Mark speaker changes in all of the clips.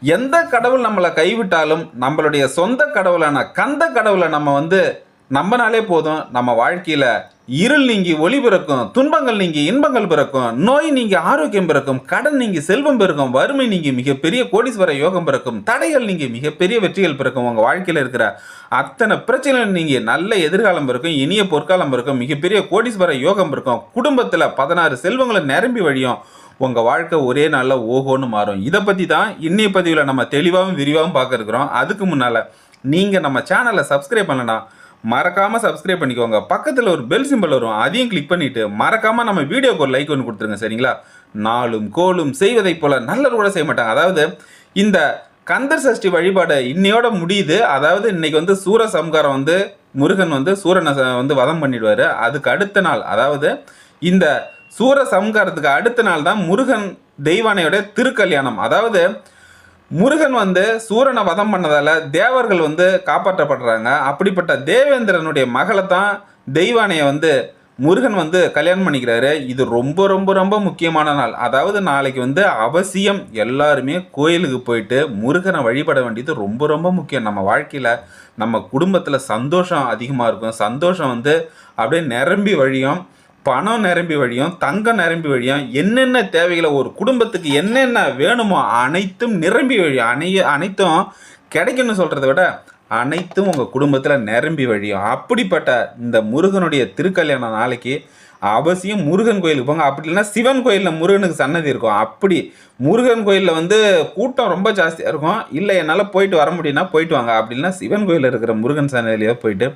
Speaker 1: எந்த கடவுள் நம்மளை கைவிட்டாலும் நம்மளுடைய சொந்த கடவுளான கந்த கடவுளை நம்ம வந்து நம்பினாலே போதும். நம்ம வாழ்க்கையில் இருள் நீங்கி ஒளி பிறக்கும் துன்பங்கள் நீங்கி இன்பங்கள் பிறக்கும் நோய் நீங்கி ஆரோக்கியம் பிறக்கும் கடன் நீங்கி செல்வம் பிறக்கும் வறுமை நீங்கி மிகப்பெரிய கோடீஸ்வர யோகம் பிறக்கும் தடைகள் நீங்கி மிகப்பெரிய வெற்றிகள் பிறக்கும். உங்கள் வாழ்க்கையில் இருக்கிற அத்தனை பிரச்சனைகள் நீங்கி நல்ல எதிர்காலம் இருக்கும் இனிய பொற்காலம் இருக்கும் மிகப்பெரிய கோடீஸ்வர யோகம் இருக்கும் குடும்பத்தில் பதினாறு செல்வங்களை நிரம்பி வழியும். உங்கள் வாழ்க்கை ஒரே நாளில் ஓஹோன்னு மாறும். இதை பற்றி தான் இன்னைய பதிவில் நம்ம தெளிவாகவும் விரிவாகவும் பார்க்குறோம் அதுக்கு முன்னால் நீங்கள் நம்ம சேனலை சப்ஸ்கிரைப் பண்ணலன்னா மறக்காமல் சப்ஸ்கிரைப் பண்ணிக்கோங்க. பக்கத்தில் ஒரு பெல் சிம்பிள் வரும். அதையும் கிளிக் பண்ணிவிட்டு மறக்காமல் நம்ம வீடியோக்கு ஒரு லைக் ஒன்று கொடுத்துருங்க சரிங்களா? நாளும் கோலும் செய்வதைப் போல் நல்லது கூட செய்ய மாட்டாங்க. அதாவது இந்த கந்தர் சஷ்டி வழிபாடு இன்னையோட முடியுது. அதாவது இன்னைக்கு வந்து சூர சம்காரம் வந்து முருகன் வந்து சூரனை வந்து வதம் பண்ணிடுவார். அதுக்கு அடுத்த நாள் அதாவது இந்த சூர சம்காரத்துக்கு அடுத்த நாள் தான் முருகன் தெய்வானையோட திருக்கல்யாணம். அதாவது முருகன் வந்து சூரனை வதம் பண்ணதால் தேவர்கள் வந்து காப்பாற்றப்படுறாங்க. அப்படிப்பட்ட தேவேந்திரனுடைய மகளை தான் தெய்வானையை வந்து முருகன் வந்து கல்யாணம் பண்ணிக்கிறாரு. இது ரொம்ப ரொம்ப ரொம்ப முக்கியமான நாள். அதாவது நாளைக்கு வந்து அவசியம் எல்லாருமே கோயிலுக்கு போயிட்டு முருகனை வழிபட வேண்டியது ரொம்ப ரொம்ப முக்கியம். நம்ம வாழ்க்கையில் நம்ம குடும்பத்தில் சந்தோஷம் அதிகமாக இருக்கும். சந்தோஷம் வந்து அப்படியே நிரம்பி வழியும். பணம் நிரம்பி வழியும் தங்கம் நிரம்பி வழியும் என்னென்ன தேவைகளை ஒரு குடும்பத்துக்கு என்னென்ன வேணுமோ அனைத்தும் நிரம்பி வழியும் அனை அனைத்தும் கிடைக்கும்னு சொல்கிறத விட அனைத்தும் உங்கள் குடும்பத்தில் நிரம்பி வழியும். அப்படிப்பட்ட இந்த முருகனுடைய திருக்கல்யாணம் நாளைக்கு அவசியம் முருகன் கோயிலுக்கு போங்க. அப்படி இல்லைன்னா சிவன் கோயிலில் முருகனுக்கு சன்னதி இருக்கும். அப்படி முருகன் கோயிலில் வந்து கூட்டம் ரொம்ப ஜாஸ்தியாக இருக்கும். இல்லை என்னால் போயிட்டு வர முடியும்னா போயிட்டு வாங்க. அப்படி இல்லைன்னா சிவன் கோயிலில் இருக்கிற முருகன் சன்னதியிலேயே போயிட்டு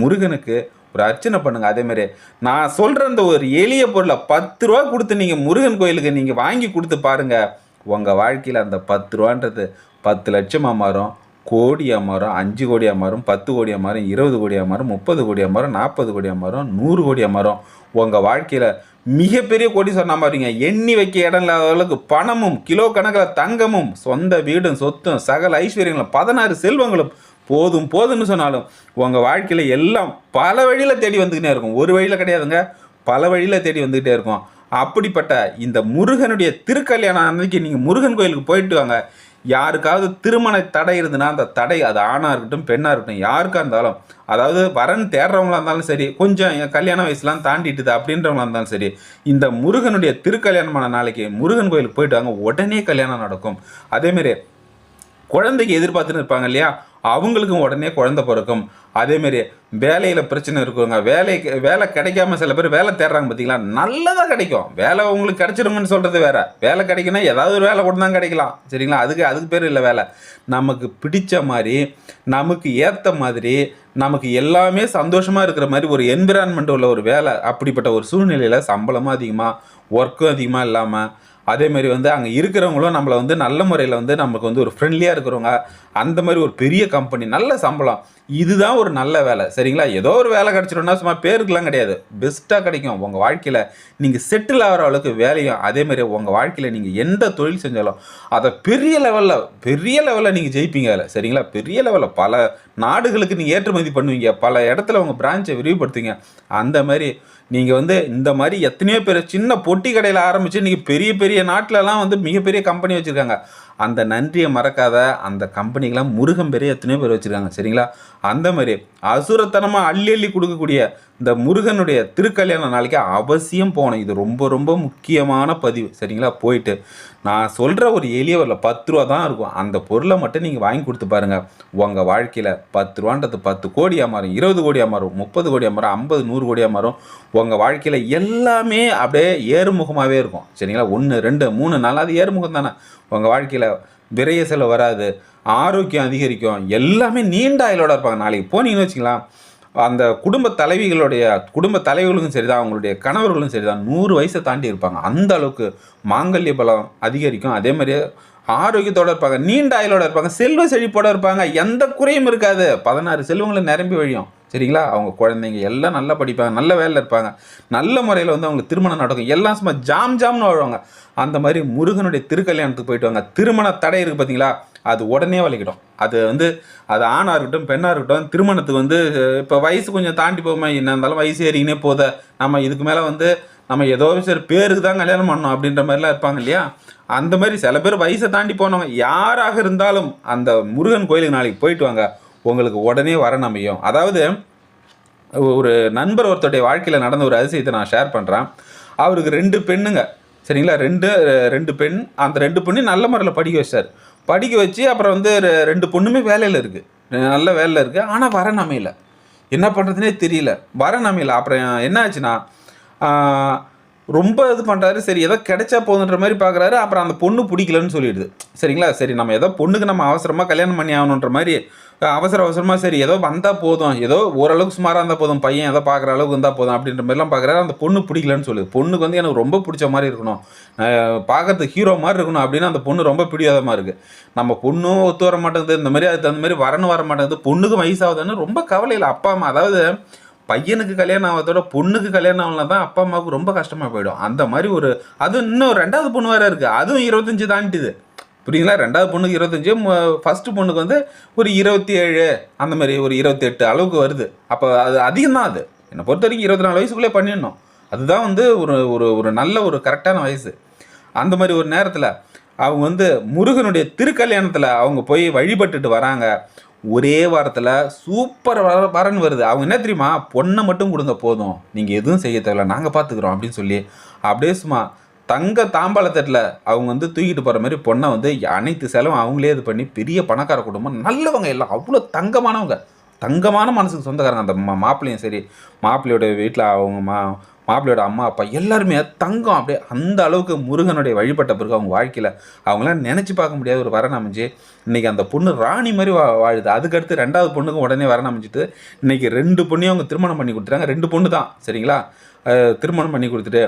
Speaker 1: முருகனுக்கு ஒரு அர்ச்சனை பண்ணுங்கள் அதே நான் சொல்கிற அந்த ஒரு எளிய பொருளை பத்து ரூபா கொடுத்து நீங்கள் முருகன் கோயிலுக்கு நீங்கள் வாங்கி கொடுத்து பாருங்க. உங்கள் வாழ்க்கையில் அந்த பத்து ரூபான்றது பத்து லட்சமாக மாறும். கோடியாக மாறும் அஞ்சு கோடியாக மாறும் பத்து கோடியாக மாறும் இருபது கோடியாக மாறும் முப்பது கோடியாக மாறும் நாற்பது கோடியாக மாறும் நூறு கோடியாக மாறும். உங்கள் வாழ்க்கையில் மிகப்பெரிய கோடி சொன்ன மாதிரிங்க எண்ணி வைக்க இடம் இல்லாத அளவுக்கு பணமும் கிலோ கணக்கில் தங்கமும் சொந்த வீடும் சொத்தும் சகல ஐஸ்வர்யங்களும் பதினாறு செல்வங்களும் போதும் போதும்னு சொன்னாலும் உங்கள் வாழ்க்கையில் எல்லாம் பல வழியில் தேடி வந்துக்கிட்டே இருக்கும். ஒரு வழியில் கிடையாதுங்க. பல வழியில் தேடி வந்துக்கிட்டே இருக்கும். அப்படிப்பட்ட இந்த முருகனுடைய திருக்கல்யாணம் அன்னைக்கு நீங்கள் முருகன் கோயிலுக்கு போயிட்டு வாங்க. யாருக்காவது திருமண தடை இருந்ததுன்னா அந்த தடை அது ஆணாக இருக்கட்டும் பெண்ணாக இருக்கட்டும் யாருக்கா இருந்தாலும் அதாவது வரன் தேடுறவங்களா இருந்தாலும் சரி கொஞ்சம் என் கல்யாண வயசுலாம் தாண்டிட்டுது அப்படின்றவங்களா இருந்தாலும் சரி இந்த முருகனுடைய திருக்கல்யாணமான நாளைக்கு முருகன் கோயிலுக்கு போயிட்டு வாங்க. உடனே கல்யாணம் நடக்கும். அதேமாரி குழந்தைக்கு எதிர்பார்த்துன்னு இருப்பாங்க இல்லையா? அவங்களுக்கும் உடனே குழந்தை பிறக்கும். அதேமாரி வேலையில் பிரச்சனை இருக்குங்க. வேலைக்கு வேலை கிடைக்காம சில பேர் வேலை தேடுறாங்க பார்த்தீங்களா நல்லதாக கிடைக்கும். வேலை உங்களுக்கு கிடைச்சிருங்கன்னு சொல்கிறது வேறு. வேலை கிடைக்குன்னா ஏதாவது ஒரு வேலை கூட தான் கிடைக்கலாம். சரிங்களா? அதுக்கு அதுக்கு பேர் இல்லை வேலை. நமக்கு பிடிச்ச மாதிரி நமக்கு ஏற்ற மாதிரி நமக்கு எல்லாமே சந்தோஷமாக இருக்கிற மாதிரி ஒரு என்விரான்மெண்ட் உள்ள ஒரு வேலை அப்படிப்பட்ட ஒரு சூழ்நிலையில் சம்பளமும் அதிகமாக ஒர்க்கும் அதிகமாக இல்லாமல் அதே மாதிரி வந்து அங்கே இருக்கிறவங்களும் நம்மளை வந்து நல்ல முறையில் வந்து நமக்கு வந்து ஒரு ஃப்ரெண்ட்லியாக இருக்கிறவங்க அந்த மாதிரி ஒரு பெரிய கம்பெனி நல்ல சம்பளம். இதுதான் ஒரு நல்ல வேலை. சரிங்களா? ஏதோ ஒரு வேலை கிடச்சிடும்னா சும்மா பேருக்குலாம் கிடையாது. பெஸ்ட்டாக கிடைக்கும். உங்கள் வாழ்க்கையில் நீங்கள் செட்டில் ஆகிற அளவுக்கு வேலையும் அதேமாதிரி உங்கள் வாழ்க்கையில் நீங்கள் எந்த தொழில் செஞ்சாலும் அதை பெரிய லெவலில் பெரிய லெவலில் நீங்கள் ஜெயிப்பீங்க அதில். சரிங்களா? பெரிய லெவலில் பல நாடுகளுக்கு நீங்கள் ஏற்றுமதி பண்ணுவீங்க. பல இடத்துல உங்கள் பிரான்ச்சை விரிவுபடுத்துவீங்க. அந்த மாதிரி நீங்கள் வந்து இந்த மாதிரி எத்தனையோ பேர் சின்ன பொட்டி கடையில் ஆரம்பித்து நீங்கள் பெரிய பெரிய நாட்டிலலாம் வந்து மிகப்பெரிய கம்பெனி வச்சுருக்காங்க. அந்த நன்றியை மறக்காத அந்த கம்பெனிக்கெலாம் முருகன் பெரிய எத்தனையோ பேர் வச்சுருக்காங்க சரிங்களா? அந்த மாதிரி அசுரத்தனமாக அள்ளி அள்ளி கொடுக்கக்கூடிய இந்த முருகனுடைய திருக்கல்யாண நாளைக்கு அவசியம் போகணும். இது ரொம்ப ரொம்ப முக்கியமான பதிவு. சரிங்களா? போயிட்டு நான் சொல்கிற ஒரு எளியவரில் பத்து ரூபா தான் இருக்கும். அந்த பொருளை மட்டும் நீங்கள் வாங்கி கொடுத்து பாருங்கள் உங்கள் வாழ்க்கையில் பத்து ரூபான்றது பத்து கோடியாக மாறும் இருபது கோடியாக மாறும் முப்பது கோடியாக மாறும் ஐம்பது நூறு கோடியாக மாறும். உங்கள் வாழ்க்கையில் எல்லாமே அப்படியே ஏறுமுகமாகவே இருக்கும். சரிங்களா? ஒன்று ரெண்டு மூணு நாலாவது ஏறுமுகம் தானே. உங்கள் வாழ்க்கையில் விரைய செலவு வராது ஆரோக்கியம் அதிகரிக்கும் எல்லாமே நீண்ட ஆயுளோட இருப்பாங்க. நாளைக்கு போனீங்கன்னு வச்சுக்கலாம் அந்த குடும்ப தலைவிகளுடைய குடும்ப தலைவர்களுக்கும் சரிதான் அவங்களுடைய கணவர்களும் சரிதான் நூறு வயசை தாண்டி இருப்பாங்க. அந்த அளவுக்கு மாங்கல்ய பலம் அதிகரிக்கும். அதே மாதிரியே ஆரோக்கியத்தோடு இருப்பாங்க நீண்ட ஆயுளோட இருப்பாங்க செல்வ செழிப்போட இருப்பாங்க எந்த குறையும் இருக்காது. பதினாறு செல்வங்களை நிரம்பி வழியும். சரிங்களா? அவங்க குழந்தைங்க எல்லாம் நல்லா படிப்பாங்க நல்ல வேலையில் இருப்பாங்க. நல்ல முறையில் வந்து அவங்களுக்கு திருமணம் நடக்கும். எல்லாம் சும்மா ஜாம் ஜாம்னு வாழ்வாங்க அந்த மாதிரி முருகனுடைய திருக்கல்யாணத்துக்கு போயிட்டு வாங்க. திருமண தடை இருக்குது பார்த்தீங்களா அது உடனே வலிக்கிடும். அது வந்து அது ஆணாக இருக்கட்டும் பெண்ணாக இருக்கட்டும் திருமணத்துக்கு வந்து இப்போ வயசு கொஞ்சம் தாண்டி போகுமா என்ன இருந்தாலும் வயசு ஏறிக்கினே போத நம்ம இதுக்கு மேலே வந்து நம்ம ஏதோ சரி பேருக்கு தான் கல்யாணம் பண்ணோம் அப்படின்ற மாதிரிலாம் இருப்பாங்க இல்லையா? அந்த மாதிரி சில பேர் வயசை தாண்டி போனவங்க. யாராக இருந்தாலும் அந்த முருகன் கோயிலுக்கு நாளைக்கு போயிட்டு வாங்க. உங்களுக்கு உடனே வர அமையும் அதாவது ஒரு நண்பர் ஒருத்தருடைய வாழ்க்கையில் நடந்த ஒரு அதிசயத்தை நான் ஷேர் பண்ணுறேன் அவருக்கு ரெண்டு பெண்ணுங்க. சரிங்களா? ரெண்டு ரெண்டு பெண் அந்த ரெண்டு பொண்ணையும் நல்ல முறையில் படிக்க வச்சார். படிக்க வச்சு அப்புறம் வந்து ரெ- ரெண்டு பொண்ணுமே வேலையில் இருக்குது நல்ல வேலையில் இருக்குது ஆனால் வர அமையல என்ன பண்ணுறதுனே தெரியல. வர அமையல அப்புறம் என்ன ஆச்சுன்னா ரொம்ப இது பண்ணுறாரு சரி ஏதோ கிடைச்சா போதுன்ற மாதிரி பார்க்குறாரு அப்புறம் அந்த பொண்ணு பிடிக்கலன்னு சொல்லிடுது. சரிங்களா? சரி நம்ம ஏதோ பொண்ணுக்கு நம்ம அவசரமாக கல்யாணம் பண்ணி ஆகணுன்ற மாதிரி அவசர அவசரமாக சரி ஏதோ வந்தால் போதும். ஏதோ ஓரளவுக்கு சுமாராக இருந்தால் போதும். பையன் ஏதோ பார்க்குற அளவுக்கு இருந்தால் போதும் அப்படின்ற மாதிரிலாம் பார்க்குறாரு அந்த பொண்ணு பிடிக்கலன்னு சொல்லுது. பொண்ணுக்கு வந்து எனக்கு ரொம்ப பிடிச்ச மாதிரி இருக்கணும். பார்க்கறதுக்கு ஹீரோ மாதிரி இருக்கணும் அப்படின்னு அந்த பொண்ணு ரொம்ப பிடிக்காதமாக இருக்குது நம்ம பொண்ணும் ஒத்து வர மாட்டேங்குது. இந்த மாதிரி அதுக்கு தகுந்த மாதிரி வரணும் வர மாட்டேங்குது. பொண்ணுக்கு வயசாகுதுன்னு ரொம்ப கவலையில் அப்பா அம்மா அதாவது பையனுக்கு கல்யாணம் ஆகிறதோட பொண்ணுக்கு கல்யாணம் ஆகலாம் தான் அப்பா அம்மாவுக்கு ரொம்ப கஷ்டமாக போயிடும். அந்த மாதிரி ஒரு அது இன்னும் ரெண்டாவது பொண்ணு வேறு இருக்குது அதுவும் இருபத்தஞ்சி தாண்டிது. புரியுங்களா ரெண்டாவது பொண்ணுக்கு இருபத்தஞ்சி ஃபஸ்ட்டு பொண்ணுக்கு வந்து ஒரு இருபத்தி ஏழு அந்த மாதிரி ஒரு இருபத்தி எட்டு அளவுக்கு வருது. அப்போ அது அதிகம் தான் அது. என்னை பொறுத்த வரைக்கும் இருபத்தி நாலு வயசுக்குள்ளே பண்ணிடணும். அதுதான் வந்து ஒரு ஒரு ஒரு நல்ல ஒரு கரெக்டான வயசு. அந்த மாதிரி ஒரு நேரத்தில் அவங்க வந்து முருகனுடைய திருக்கல்யாணத்தில் அவங்க போய் வழிபட்டுட்டு வராங்க. ஒரே வாரத்தில் சூப்பர் வர வரன் வருது. அவங்க என்ன தெரியுமா? பொண்ணை மட்டும் கொடுங்க போதும். நீங்கள் எதுவும் செய்ய தேவையில்ல. நாங்கள் பார்த்துக்குறோம் அப்படின்னு சொல்லி அப்படியே சும்மா தங்க தாம்பாளத்தட்டில் அவங்க வந்து தூக்கிட்டு போகிற மாதிரி பொண்ணை வந்து அனைத்து செலவும் அவங்களே இது பண்ணி பெரிய பணக்கார குடும்பம் நல்லவங்க எல்லாம். அவ்வளோ தங்கமானவங்க. தங்கமான மனசுக்கு சொந்தக்காரங்க. அந்த மா மாப்பிள்ளையும் சரி மாப்பிள்ளையோட வீட்டில் அவங்க மா மாப்பிள்ளையோட அம்மா அப்பா எல்லாருமே தங்கம் அப்படியே அந்த அளவுக்கு முருகனுடைய வழிபட்ட பிறகு அவங்க வாழ்க்கையில் அவங்களாம் நினச்சி பார்க்க முடியாத ஒரு வரன் அமைஞ்சு இன்றைக்கி அந்த பொண்ணு ராணி மாதிரி வா வாழுது. அதுக்கடுத்து ரெண்டாவது பொண்ணுக்கும் உடனே வரன் அமைஞ்சிட்டு இன்றைக்கி ரெண்டு பொண்ணையும் அவங்க திருமணம் பண்ணி கொடுத்துறாங்க ரெண்டு பொண்ணு தான் சரிங்களா? திருமணம் பண்ணி கொடுத்துட்டு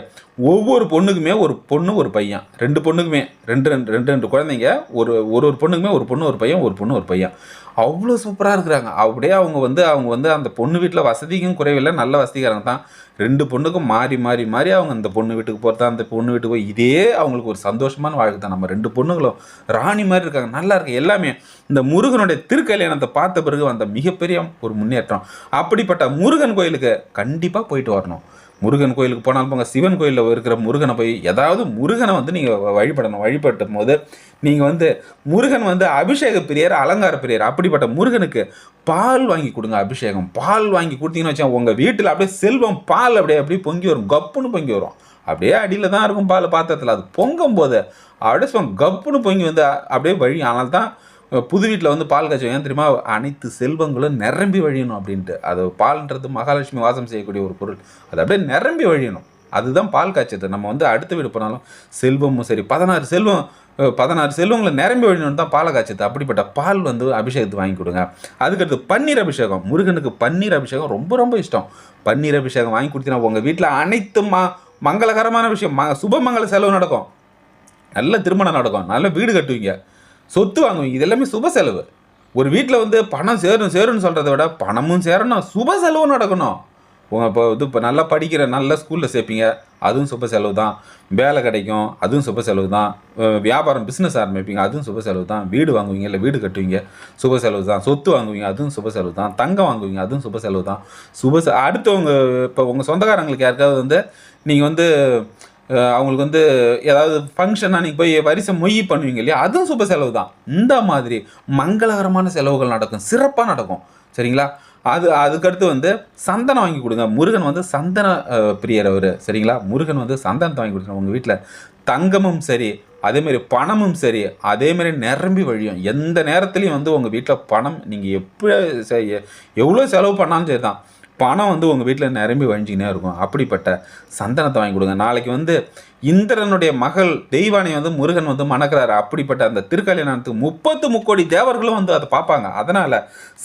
Speaker 1: ஒவ்வொரு பொண்ணுக்குமே ஒரு பொண்ணு ஒரு பையன். ரெண்டு பொண்ணுக்குமே. ரெண்டு ரெண்டு ரெண்டு ரெண்டு குழந்தைங்க. ஒரு ஒரு ஒரு பொண்ணுக்குமே ஒரு பொண்ணு ஒரு பையன் ஒரு பொண்ணு ஒரு பையன். அவ்வளோ சூப்பராக இருக்கிறாங்க. அப்படியே அவங்க வந்து அவங்க வந்து அந்த பொண்ணு வீட்டில் வசதிக்கும் குறைவில்லை. நல்ல வசதிக்காரங்க தான். ரெண்டு பொண்ணுக்கும் மாறி மாறி மாறி அவங்க அந்த பொண்ணு வீட்டுக்கு போகிறதா அந்த பொண்ணு வீட்டுக்கு போய் இதே அவங்களுக்கு ஒரு சந்தோஷமான வாழ்க்கை தான். நம்ம ரெண்டு பொண்ணுங்களும் ராணி மாதிரி இருக்காங்க. நல்லா இருக்கு. எல்லாமே இந்த முருகனுடைய திருக்கல்யாணத்தை பார்த்த பிறகு வந்த மிகப்பெரிய ஒரு முன்னேற்றம். அப்படிப்பட்ட முருகன் கோயிலுக்கு கண்டிப்பாக போயிட்டு வரணும். முருகன் கோயிலுக்கு போனாலும் போங்க சிவன் கோயிலில் இருக்கிற முருகனை போய் ஏதாவது முருகனை வந்து நீங்கள் வழிபடணும். வழிபட்டும் போது நீங்கள் வந்து முருகன் வந்து அபிஷேக பிரியர் அலங்கார பிரியர். அப்படிப்பட்ட முருகனுக்கு பால் வாங்கி கொடுங்க அபிஷேகம். பால் வாங்கி கொடுத்தீங்கன்னு வச்சா உங்கள் வீட்டில் அப்படியே செல்வம் பால் அப்படியே அப்படியே பொங்கி வரும். கப்புன்னு பொங்கி வரும். அப்படியே அடியில் தான் இருக்கும் பால் பாத்திரத்தில். அது பொங்கும் போது அப்படியே சும்மா கப்புன்னு பொங்கி வந்து அப்படியே வழி ஆனால் தான் புது வீட்டில் வந்து பால் காய்ச்சும் ஏன் தெரியுமா? அனைத்து செல்வங்களும் நிரம்பி வழியணும் அப்படின்ட்டு. அது பால்ன்றது மகாலட்சுமி வாசம் செய்யக்கூடிய ஒரு பொருள். அது அப்படியே நிரம்பி வழியணும். அதுதான் பால் காய்ச்சது. நம்ம வந்து அடுத்த வீடு போனாலும் செல்வமும் சரி பதினாறு செல்வம் பதினாறு செல்வங்களை நிரம்பி வழியணும் தான் பாலை காய்ச்சது. அப்படிப்பட்ட பால் வந்து அபிஷேகத்துக்கு வாங்கி கொடுங்க. அதுக்கடுத்து பன்னீர் அபிஷேகம். முருகனுக்கு பன்னீர் அபிஷேகம் ரொம்ப ரொம்ப இஷ்டம். பன்னீர் அபிஷேகம் வாங்கி கொடுத்தீங்கன்னா உங்கள் வீட்டில் அனைத்து ம மங்களகரமான விஷயம். ம சுபமங்கல செலவு நடக்கும். நல்ல திருமணம் நடக்கும். நல்ல வீடு கட்டுவீங்க. சொத்து வாங்குவீங்க. இது எல்லாமே சுப செலவு. ஒரு வீட்டில் வந்து பணம் சேரும் சேரும்னு சொல்கிறத விட பணமும் சேரணும். சுப செலவும் நடக்கணும். உங்கள் இப்போ இது இப்போ நல்லா படிக்கிற நல்ல ஸ்கூலில் சேர்ப்பீங்க. அதுவும் சுப செலவு தான். வேலை கிடைக்கும் அதுவும் சுப செலவு தான். வியாபாரம் பிஸ்னஸ் ஆரம்பிப்பீங்க அதுவும் சுப செலவு தான். வீடு வாங்குவீங்க இல்லை வீடு கட்டுவீங்க சுப செலவு தான். சொத்து வாங்குவீங்க அதுவும் சுப செலவு தான். தங்கம் வாங்குவீங்க அதுவும் சுப செலவு தான். சுப செ அடுத்தவங்க இப்போ உங்கள் சொந்தக்காரங்களுக்கு யாருக்காவது வந்து நீங்கள் வந்து அவங்களுக்கு வந்து ஏதாவது ஃபங்க்ஷன் அன்றைக்கி போய் வரிசை மொய் பண்ணுவீங்க இல்லையா? அதுவும் சுப செலவு தான். இந்த மாதிரி மங்களகரமான செலவுகள் நடக்கும். சிறப்பாக நடக்கும். சரிங்களா? அது அதுக்கடுத்து வந்து சந்தனம் வாங்கி கொடுங்க. முருகன் வந்து சந்தன பிரியர் அவர். சரிங்களா? முருகன் வந்து சந்தனத்தை வாங்கி கொடுங்க உங்கள் வீட்டில் தங்கமும் சரி அதேமாரி பணமும் சரி அதேமாரி நிரம்பி வழியும். எந்த நேரத்துலையும் வந்து உங்கள் வீட்டில் பணம் நீங்கள் எப்போ எவ்வளோ செலவு பண்ணாலும் சரி தான் பணம் வந்து உங்கள் வீட்டில் நிரம்பி வழிஞ்சிக்கினே இருக்கும். அப்படிப்பட்ட சந்தனத்தை வாங்கி கொடுங்க. நாளைக்கு வந்து இந்திரனுடைய மகள் தெய்வானை வந்து முருகன் வந்து மணக்கிறாரு. அப்படிப்பட்ட அந்த திருக்கல்யாணத்துக்கு முப்பத்து முக்கோடி தேவர்களும் வந்து அதை பார்ப்பாங்க. அதனால்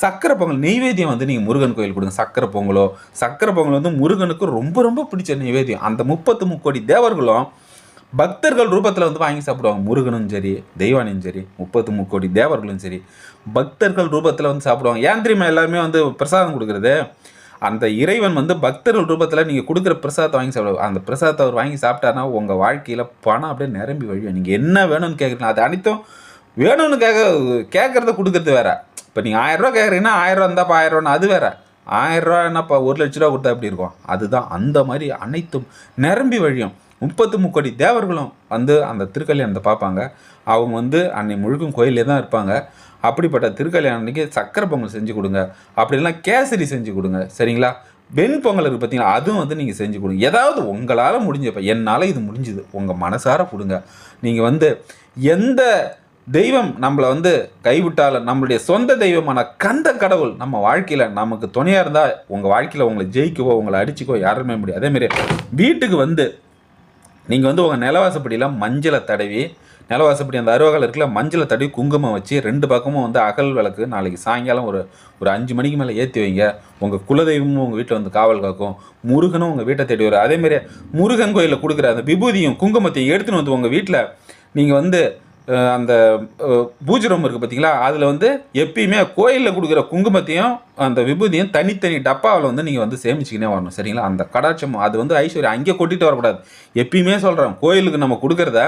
Speaker 1: சக்கரை பொங்கல் நெய்வேத்தியம் வந்து நீங்கள் முருகன் கோயில் கொடுங்க. சக்கரை பொங்கலோ சக்கரை பொங்கல் வந்து முருகனுக்கு ரொம்ப ரொம்ப பிடிச்ச நெய்வேத்தியம். அந்த முப்பத்து முக்கோடி தேவர்களும் பக்தர்கள் ரூபத்தில் வந்து வாங்கி சாப்பிடுவாங்க. முருகனும் சரி தெய்வானியும் சரி முப்பத்து முக்கோடி தேவர்களும் சரி பக்தர்கள் ரூபத்தில் வந்து சாப்பிடுவாங்க. ஏன் தெரியுமா எல்லாருமே வந்து பிரசாதம் கொடுக்குறது. அந்த இறைவன் வந்து பக்தர்கள் ரூபத்தில் நீங்கள் கொடுக்குற பிரசாதத்தை வாங்கி சாப்பிடுவாங்க அந்த பிரசாதத்தை அவர் வாங்கி சாப்பிட்டாருன்னா உங்கள் வாழ்க்கையில் பணம் அப்படியே நிரம்பி வழியும். நீங்கள் என்ன வேணும்னு கேட்குறீங்க அது அனைத்தும் வேணும்னு கேட்க கேட்குறத கொடுக்குறது வேறு. இப்போ நீங்கள் ஆயிரரூவா கேட்குறீங்கன்னா ஆயிரரூவா இருந்தால் ஆயிரரூவான்னு அது வேற. ஆயிரரூவா என்னப்பா ஒரு லட்ச ரூபா கொடுத்தா எப்படி இருக்கும்? அதுதான் அந்த மாதிரி அனைத்தும் நிரம்பி வழியும். முப்பத்து முக்கோடி தேவர்களும் வந்து அந்த திருக்கல்யாணத்தை பார்ப்பாங்க. அவங்க வந்து அன்னை முழுக்கும் கோயிலே தான் இருப்பாங்க. அப்படிப்பட்ட திருக்கல்யாணம் அன்றைக்கி சக்கரை பொங்கல் செஞ்சு கொடுங்க. அப்படி இல்லைன்னா கேசரி செஞ்சு கொடுங்க. சரிங்களா? வெண் பொங்கல் இருக்குது பார்த்தீங்களா அதுவும் வந்து நீங்கள் செஞ்சு கொடுங்க. ஏதாவது உங்களால் முடிஞ்சப்ப என்னால் இது முடிஞ்சுது. உங்கள் மனசார கொடுங்க. நீங்கள் வந்து எந்த தெய்வம் நம்மளை வந்து கைவிட்டாலும் நம்மளுடைய சொந்த தெய்வமான கந்த கடவுள் நம்ம வாழ்க்கையில் நமக்கு துணையாக இருந்தால் உங்கள் வாழ்க்கையில் உங்களை ஜெயிக்கவோ உங்களை அடிச்சுக்கோ யாருமே முடியும் அதேமாரி வீட்டுக்கு வந்து நீங்கள் வந்து உங்கள் நிலவாசப்படியெல்லாம் மஞ்சளை தடவி நிலவாசப்படி அந்த அருவகால் இருக்குல்ல மஞ்சளை தடவி குங்குமம் வச்சு ரெண்டு பக்கமும் வந்து அகல் விளக்கு நாளைக்கு சாயங்காலம் ஒரு ஒரு அஞ்சு மணிக்கு மேலே ஏற்றி வைங்க. உங்கள் குலதெய்வமும் உங்கள் வீட்டில் வந்து காவல் காக்கும். முருகனும் உங்கள் வீட்டை தேடி வரும் அதேமாரி முருகன் கோயிலில் கொடுக்குற அந்த விபூதியும் குங்குமத்தையும் எடுத்துன்னு வந்து உங்கள் வீட்டில் நீங்கள் வந்து அந்த பூஜரம் இருக்குது பார்த்தீங்களா அதில் வந்து எப்பயுமே கோயிலில் கொடுக்குற குங்குமத்தையும் அந்த விபூதியும் தனித்தனி டப்பாவில் வந்து நீங்கள் வந்து சேமிச்சுக்கினே வரணும் சரிங்களா? அந்த கடாட்சம் அது வந்து ஐஸ்வர்யம் அங்கே கொட்டிட்டு வரக்கூடாது. எப்பயுமே சொல்கிறோம் கோயிலுக்கு நம்ம கொடுக்குறத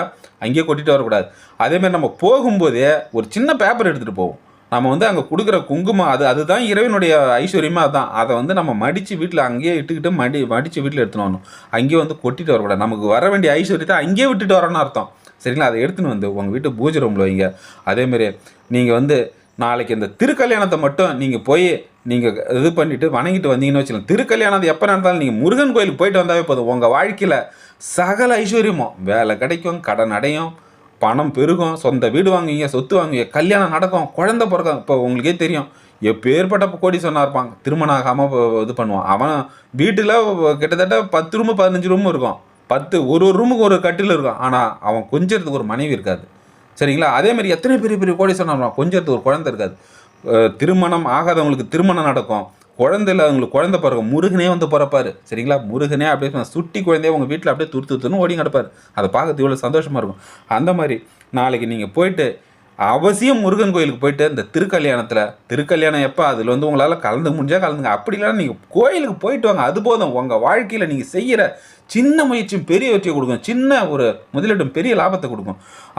Speaker 1: அங்கேயே கொட்டிட்டு வரக்கூடாது. அதேமாதிரி நம்ம போகும்போதே ஒரு சின்ன பேப்பர் எடுத்துகிட்டு போவோம். நம்ம வந்து அங்கே கொடுக்குற குங்குமம் அது அதுதான் இறைவனுடைய ஐஸ்வர்யமாக தான் அதை வந்து நம்ம மடித்து வீட்டில் அங்கேயே இட்டுக்கிட்டு மடி மடித்து வீட்டில் எடுத்துன்னு வரணும். அங்கேயே வந்து கொட்டிட்டு வரக்கூடாது. நமக்கு வர வேண்டிய ஐஸ்வர்யத்தை அங்கேயே விட்டுட்டு வரணும்னு அர்த்தம். சரிங்களா? அதை எடுத்துன்னு வந்து உங்கள் வீட்டு பூஜை ரூமில் வைங்க. அதேமாரி நீங்கள் வந்து நாளைக்கு இந்த திருக்கல்யாணத்தை மட்டும் நீங்கள் போய் நீங்கள் இது பண்ணிவிட்டு வணங்கிட்டு வந்தீங்கன்னு வச்சுக்கலாம் திருக்கல்யாணம் எப்போ நடந்தாலும் நீங்கள் முருகன் கோயிலுக்கு போயிட்டு வந்தாவே போதும். உங்கள் வாழ்க்கையில் சகல ஐஸ்வர்யமும் வேலை கிடைக்கும் கடன் அடையும் பணம் பெருகும் சொந்த வீடு வாங்குவீங்க சொத்து வாங்குவீங்க கல்யாணம் நடக்கும் குழந்தை பிறக்கும். இப்போ உங்களுக்கே தெரியும். எப்பேற்பட்ட கோடி சொன்னா இருப்பாங்க திருமணம் ஆகாமல் இது பண்ணுவான். அவன் வீட்டில் கிட்டத்தட்ட பத்து ரூமு பதினஞ்சு ரூமும் இருக்கும். பத்து ஒரு ஒரு ரூமுக்கு ஒரு கட்டில் இருக்கும். ஆனால் அவன் கொஞ்சறதுக்கு ஒரு மனைவி இருக்காது. சரிங்களா? அதே மாதிரி எத்தனை பெரிய பெரிய கோடி சொன்னா கொஞ்சத்துக்கு ஒரு குழந்தை இருக்காது. திருமணம் ஆகாதவங்களுக்கு திருமணம் நடக்கும். குழந்தை இல்லாதவங்களுக்கு குழந்தை பிறக்கும் முருகனே வந்து பிறப்பாரு. சரிங்களா? முருகனே அப்படியே சுட்டி குழந்தைய உங்கள் வீட்டில் அப்படியே துரு துருத்துன்னு ஓடி கிடப்பார் அதை பார்க்கறது இவ்வளோ சந்தோஷமாக இருக்கும். அந்த மாதிரி நாளைக்கு நீங்கள் போயிட்டு அவசியம் முருகன் கோயிலுக்கு போயிட்டு இந்த திருக்கல்யாணத்தில் திருக்கல்யாணம் எப்போ? அதில் வந்து உங்களால் கலந்து முடிஞ்சால் கலந்துங்க. அப்படி இல்லைனா நீங்கள் கோயிலுக்கு போயிட்டு வாங்க. அது போதும். உங்கள் வாழ்க்கையில் நீங்கள் செய்கிற சின்ன முயற்சியும் பெரிய வெற்றியை கொடுக்கும். சின்ன ஒரு முதலீடும் பெரிய லாபத்தை கொடுக்கும்.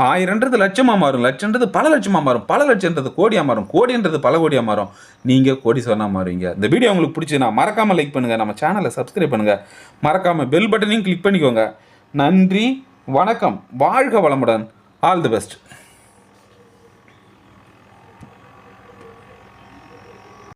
Speaker 1: ஆயிரன்றது லட்சமாக மாறும். லட்சன்றது பல லட்சமாக மாறும். பல லட்சன்றது கோடியாக மாறும். கோடின்றது பல கோடியாக மாறும். நீங்கள் கோடி சொன்னால் மாறுவீங்க. இந்த வீடியோ உங்களுக்கு பிடிச்சதுன்னா மறக்காமல் லைக் பண்ணுங்கள் நம்ம சேனலை சப்ஸ்கிரைப் பண்ணுங்கள் மறக்காமல் பெல் பட்டனையும் கிளிக் பண்ணிக்கோங்க. நன்றி வணக்கம். வாழ்க வளமுடன். All the best